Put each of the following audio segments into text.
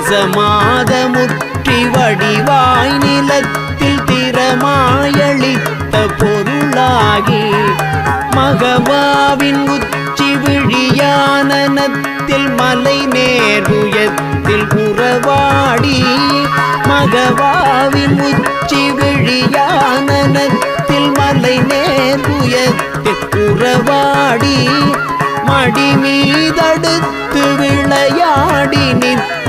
ரசமாத முற்றி வடிவாய் நிலத்தில் திறமாயளித்த பொருளாகி மகவாவின் உச்சி விழியானனத்தில் மலை நேருயத்தில் புறவாடி மகவாவின் உச்சி விழியானனத்தில் மலை நேருயத்தில் புறவாடி மடிமீ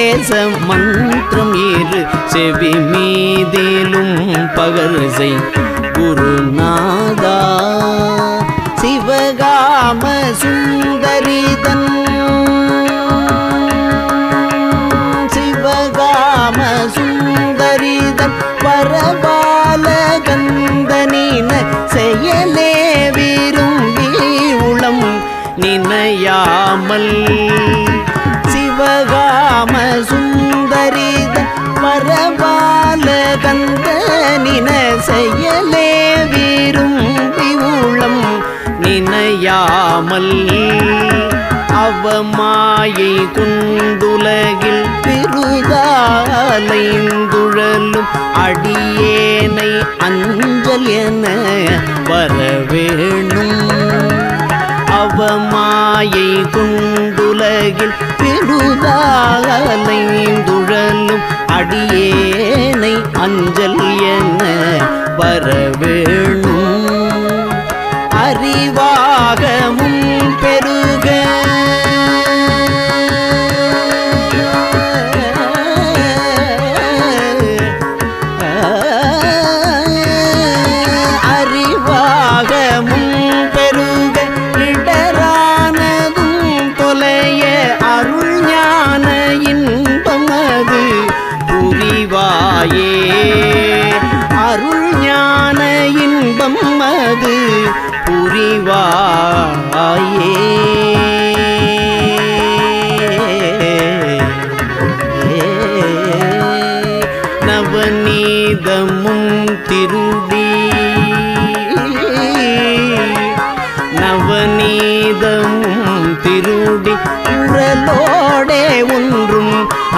தேச மந்திரம் இரு செவி மீதிலும் பகர்சை குருநாதா. சிவகாம சுந்தரிதன். சிவகாம சுந்தரிதன் பரபால கந்தனின செயலே விரும்பி உளம் நினையாமல். நினையாமல் அவமாயை குண்டுலகில் பெருதாலைந்துழலும் அடியேனை அஞ்சல் என வரவேணும். அவமாயை குண்டுலகில் பெருதாலைந்துழலும் அடியேனை அஞ்சல் என வரவேணும். அறிவாகமும்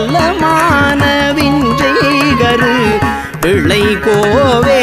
நலமான விஞ்சைகரு பிள்ளை கோவே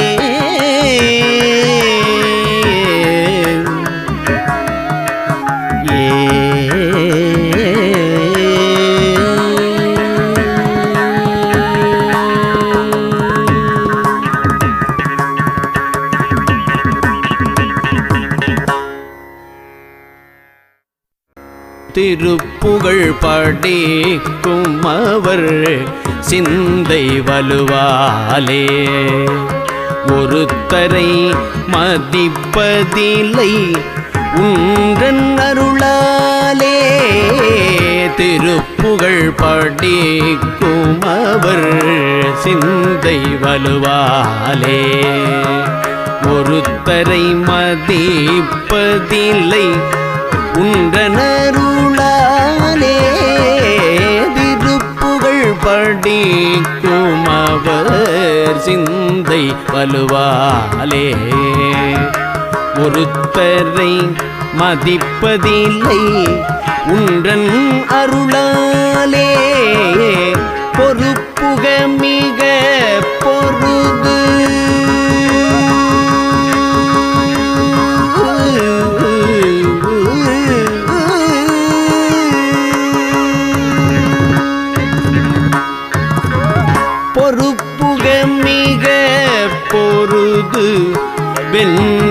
திருப்புகழ் படிக்கும் அவர் சிந்தை வலுவாலே. ஒருத்தரை மதிப்பதில்லை உன்றன் அருளாலே. திருப்புகழ் படிக்கும் அவர் சிந்தை வலுவாலே. ஒருத்தரை மதிப்பதில்லை உண்டனருளாலே திருப்புகழ் படிக்கும் அவர் சிந்தை வலுவாலே. ஒருத்தரை மதிப்பதில்லை உன்றன் அருளாலே. வெந்து வென்று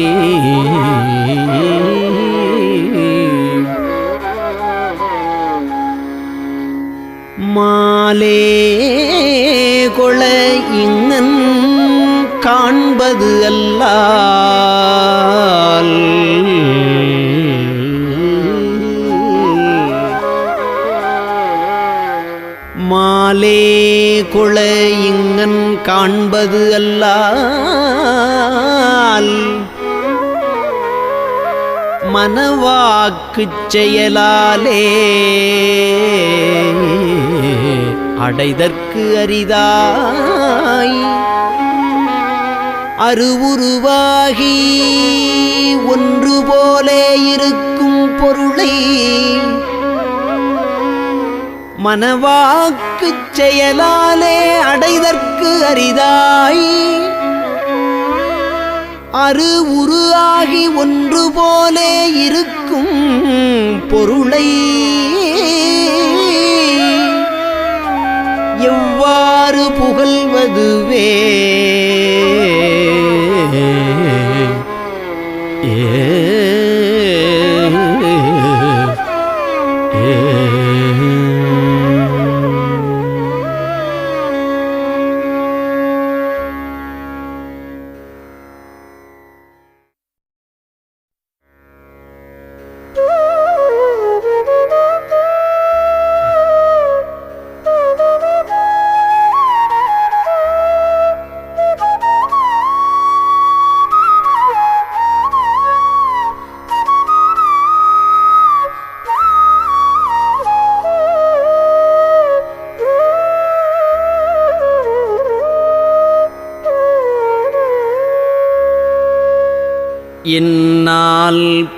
இங்கன் காண்பது அல்லால். மாலே குள இங்கன் காண்பது அல்லால். மனவாக்குச் செயலாலே. அடைதற்கு அரிதாய். அருவுருவாகி ஒன்று போலே இருக்கும் பொருளை மனவாக்குச் செயலாலே அடைதற்கு அரிதாய். அரு உருவாகி ஒன்று போலே இருக்கும் பொருளை எவ்வாறு புகழ்வதுவே? ஏ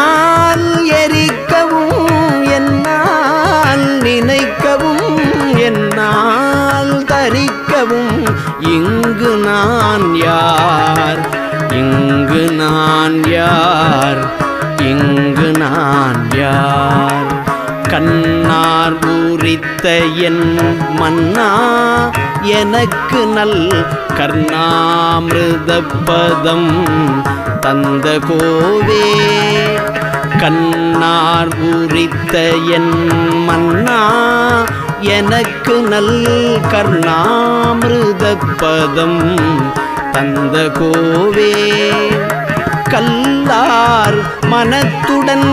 என்னால் எரிக்கவும் என்னால் நினைக்கவும் என்னால் தரிக்கவும் இங்கு நான் யார்? இங்கு நான் யார்? இங்கு நான் யார்? கண்ணார் பூரித்த என் மன்னா எனக்கு நல் கர்ணாமிருதபதம் தந்த கோவே. கண்ணார் உரித்த என் மன்னா எனக்கு நல் கர்ணாமிருத பதம் தந்த கோவே. கல்லார் மனத்துடன்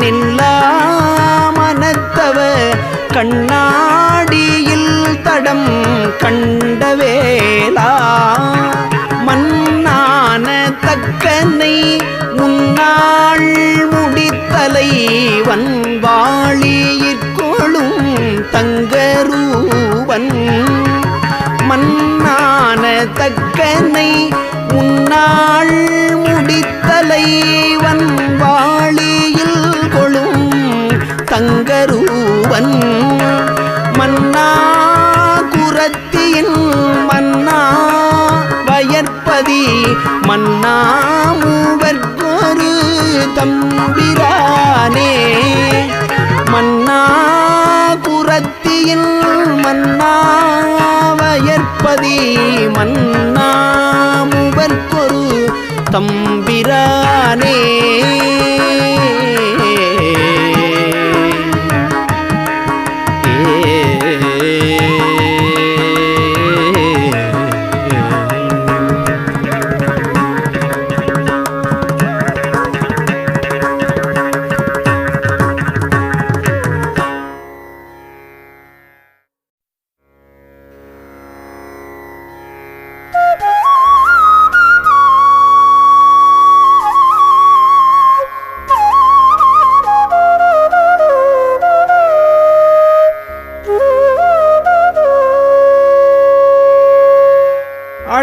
நில்லா மனத்தவ கண்ணாடியில் தடம் கண்டவே. கனை உன்னாள் முடித்தலை வன்வாளியில் கொழும் தங்கரூவன். மன்னா குரத்தியின் மன்னா வயற்பதி மன்னா மூவர்க்கொரு தம்பிரானே. மன்னா குரத்தியின் மன்னா வயற்பதி மன்னா மூவர்க்கொரு தம்பிரானே.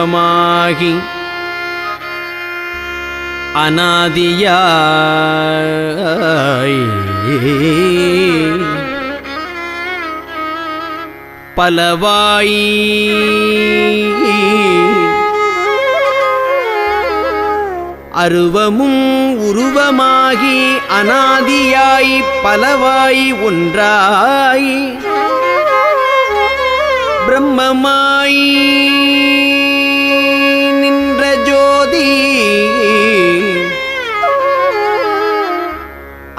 உருவமாகி அனாதியாய் பலவாய் அருவமும் உருவமாகி அனாதியாய் பலவாய் ஒன்றாய் பிரம்மமாய்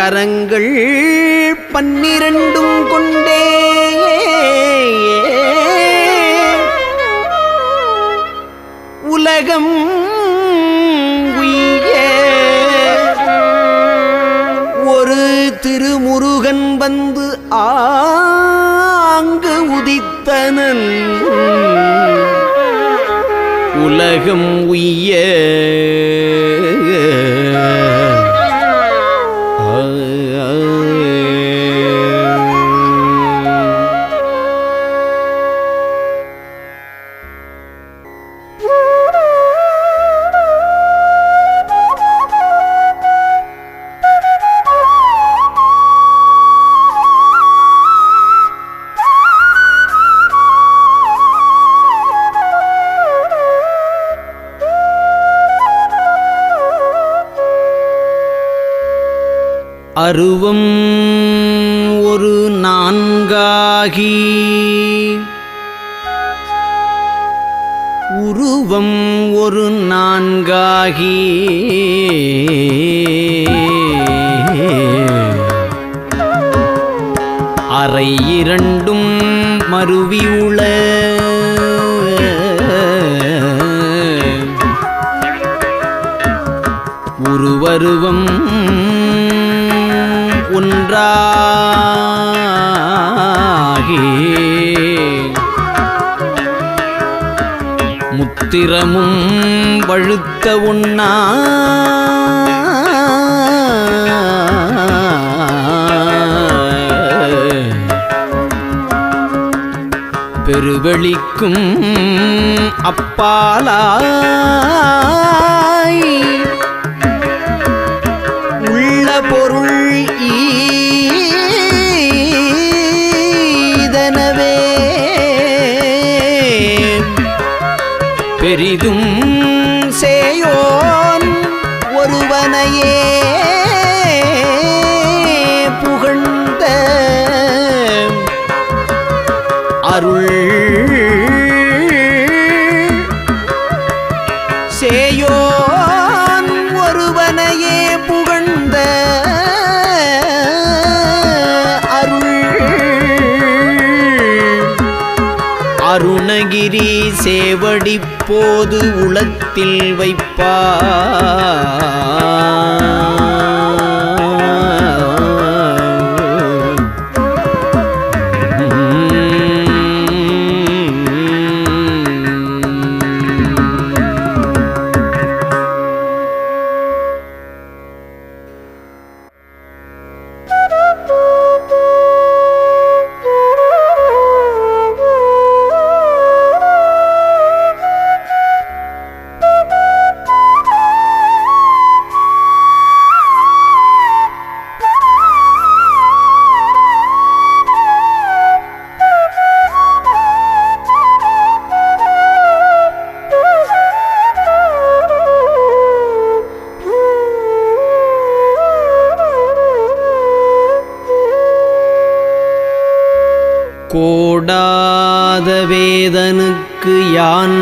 கரங்கள் பன்னிரண்டும் கொண்டே. உலகம் உய்ய. ஒரு திருமுருகன் வந்து ஆங்கு உதித்தனன். உருவம் ஒரு நான்காகி. அறை இரண்டும் மருவியுள. உருவருவம் ஒன்றாகி முத்திரமும் வழுத்த உண்ணா. பெருவெளிக்கும் அப்பாலாய். பெரிதும் அடிப்போது உளத்தில் வைப்பா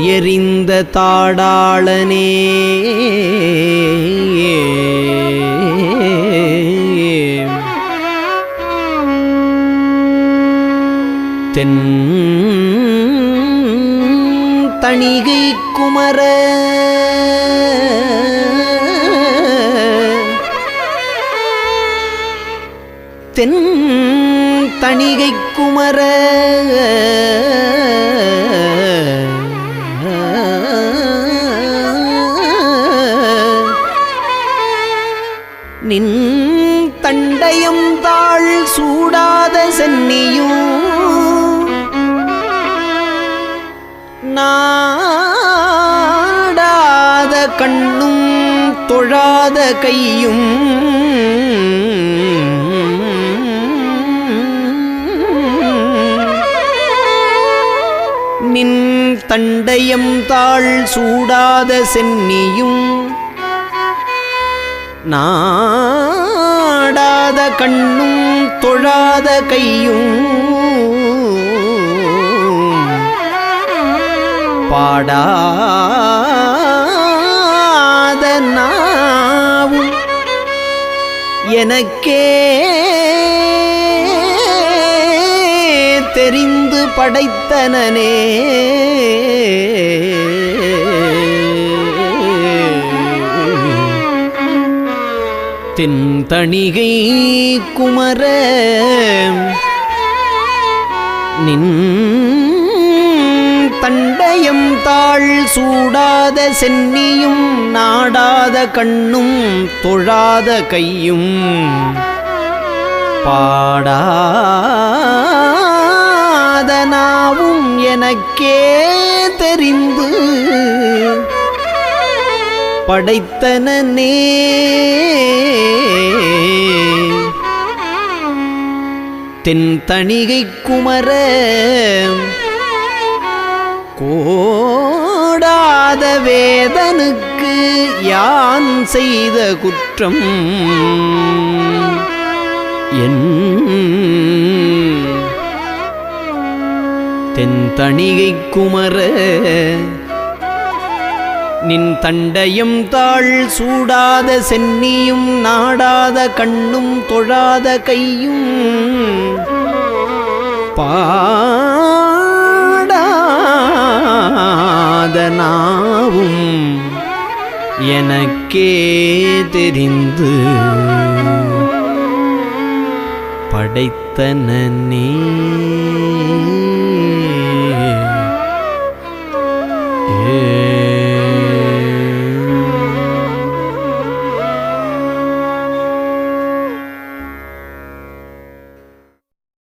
துயரிந்த தாடாளனே. தென் தணிகை குமர. தென் தணிகை குமர. நின் தண்டயம் தாழ் சூடாத சென்னியும் நாடாத கண்ணும் தொழாத கையும். நின் தண்டயம் தாழ் சூடாத சென்னியும். நான் நாடாத கண்ணும் தொழாத கையும். பாடாத நாவும் எனக்கே தெரிந்து படைத்தனனே. தென்தணிகை குமர நின் தண்டயம் தாழ் சூடாத சென்னியும் நாடாத கண்ணும் தொழாத கையும். பாடாதனாவும் எனக்கே தெரிந்து படைத்தனே தென் தணிகை குமர கோடாத வேதனுக்கு யான் செய்த குற்றம்? என் தென்தணிகை குமர நின் தண்டையும் தாழ் சூடாத சென்னியும் நாடாத கண்ணும் தொழாத கையும். பாடாத நாவும் எனக்கே தெரிந்து படைத்தனே